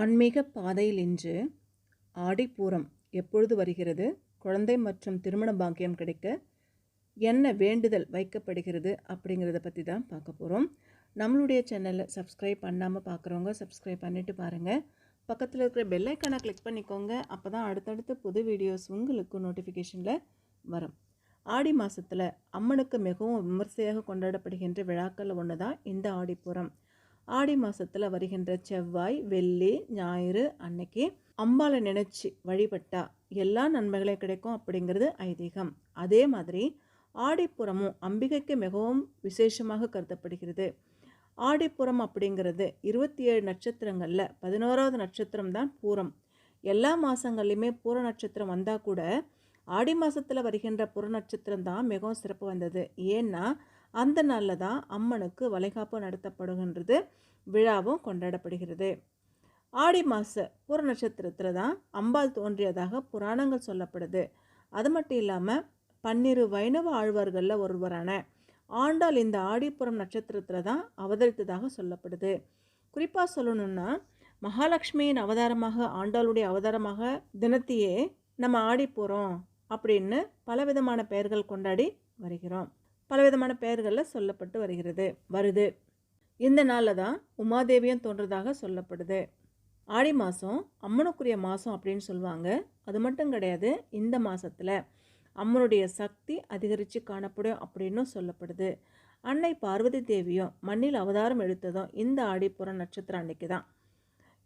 ஆன்மீக பாதையில் இன்று ஆடிப்பூரம் எப்பொழுது வருகிறது? குழந்தை மற்றும் திருமண பாக்கியம் கிடைக்க என்ன வேண்டுதல் வைக்கப்படுகிறது அப்படிங்கிறத பற்றி தான் பார்க்க போகிறோம் நம்மளுடைய சேனலை சப்ஸ்கிரைப் பண்ணாமல் பார்க்குறவங்க சப்ஸ்கிரைப் பண்ணிவிட்டு பாருங்கள் பக்கத்தில் இருக்கிற பெல்லைக்கானை கிளிக் பண்ணிக்கோங்க. அப்போ தான் அடுத்தடுத்து புது வீடியோஸ் உங்களுக்கு நோட்டிஃபிகேஷனில் வரும். ஆடி மாதத்தில் அம்மனுக்கு மிகவும் விமர்சையாக கொண்டாடப்படுகின்ற விழாக்களில் ஒன்று தான் இந்த ஆடிப்புறம் ஆடி மாதத்தில் வருகின்ற செவ்வாய் வெள்ளி ஞாயிறு அன்னைக்கு அம்பாளை நினச்சி வழிபட்டா எல்லா நன்மைகளே கிடைக்கும் அப்படிங்கிறது ஐதீகம். அதே மாதிரி ஆடிப்புறமும் அம்பிகைக்கு மிகவும் விசேஷமாக கருதப்படுகிறது. ஆடிப்புறம் அப்படிங்கிறது இருபத்தி ஏழு நட்சத்திரங்களில் பதினோராவது நட்சத்திரம் தான் பூரம். எல்லா மாதங்கள்லையுமே பூர நட்சத்திரம் வந்தால் கூட ஆடி மாதத்தில் வருகின்ற புற நட்சத்திரம் தான் மிகவும் சிறப்பு வந்தது ஏன்னா அந்த நாளில் தான் அம்மனுக்கு வளைகாப்பு நடத்தப்படுகின்றது விழாவும் கொண்டாடப்படுகிறது. ஆடி மாத பூர நட்சத்திரத்தில் தான் அம்பாள் தோன்றியதாக புராணங்கள் சொல்லப்படுது. அது மட்டும் இல்லாமல் பன்னிரு வைணவ ஆழ்வார்களில் ஒருவரான ஆண்டாள் இந்த ஆடிப்புறம் நட்சத்திரத்தில் தான் அவதரித்ததாக சொல்லப்படுது. குறிப்பாக சொல்லணும்னா மகாலட்சுமியின் அவதாரமாக ஆண்டாளுடைய அவதாரமாக தினத்தையே நம்ம ஆடிப்புறோம் அப்படின்னு பலவிதமான பெயர்கள் கொண்டாடி வருகிறோம். பலவிதமான பெயர்களில் சொல்லப்பட்டு வருகிறது. வருது. இந்த நாளில் தான் உமாதேவியும் தோன்றதாக சொல்லப்படுது. ஆடி மாதம் அம்மனுக்குரிய மாதம் அப்படின்னு சொல்லுவாங்க. அது மட்டும் கிடையாது இந்த மாதத்தில் அம்மனுடைய சக்தி அதிகரித்து காணப்படும் அப்படின்னும் சொல்லப்படுது. அன்னை பார்வதி தேவியும் மண்ணில் அவதாரம் எடுத்ததும் இந்த ஆடிப்புறம் நட்சத்திரம் அன்னைக்கு தான்.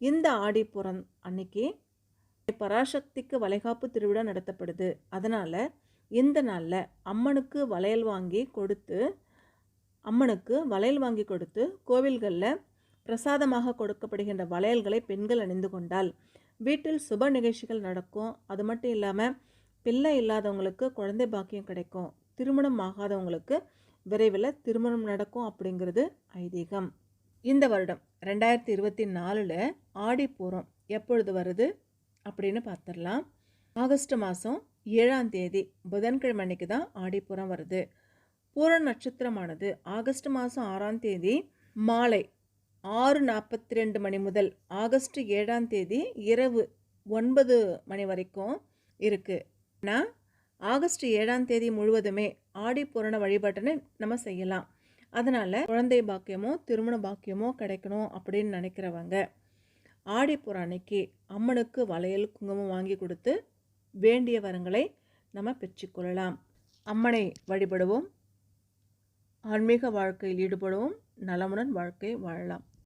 இந்த ஆடிப்புறம் அன்னைக்கு பராசக்திக்கு வளைகாப்பு திருவிழா நடத்தப்படுது. அதனால் இந்த நாளில் அம்மனுக்கு வளையல் வாங்கி கொடுத்து அம்மனுக்கு வளையல் வாங்கி கொடுத்து கோவில்களில் பிரசாதமாக கொடுக்கப்படுகின்ற வளையல்களை பெண்கள் அணிந்து கொண்டால் வீட்டில் சுப நிகழ்ச்சிகள் நடக்கும். அது மட்டும் இல்லாமல் பிள்ளை இல்லாதவங்களுக்கு குழந்தை பாக்கியம் கிடைக்கும். திருமணம் ஆகாதவங்களுக்கு விரைவில் திருமணம் நடக்கும் அப்படிங்கிறது ஐதீகம். இந்த வருடம் ரெண்டாயிரத்தி இருபத்தி நாலில் ஆடி பூரம் எப்பொழுது வருது அப்படின்னு பார்த்துடலாம். ஆகஸ்ட் மாதம் ஏழாம் தேதி புதன்கிழமை அன்னைக்கு தான் ஆடிப்புறம் வருது. பூர நட்சத்திரமானது ஆகஸ்ட் மாதம் ஆறாம் தேதி மாலை ஆறு நாற்பத்தி ரெண்டு மணி முதல் ஆகஸ்ட் ஏழாம் தேதி இரவு ஒன்பது மணி வரைக்கும் இருக்குது ஆனால் ஆகஸ்ட் ஏழாம் தேதி முழுவதுமே ஆடி பூரண வழிபாட்டினை நம்ம செய்யலாம். அதனால் குழந்தை பாக்கியமோ திருமண பாக்கியமோ கிடைக்கணும் அப்படின்னு நினைக்கிறவங்க ஆடிப்புற அன்னைக்கு அம்மனுக்கு வளையல் குங்குமம் வாங்கி கொடுத்து வேண்டிய வரங்களை நம்ம பெற்றுக்கொள்ளலாம் அம்மனை வழிபடுவோம். ஆன்மீக வாழ்க்கையில் ஈடுபடுவோம். நலமுடன் வாழ்க்கை வாழலாம்.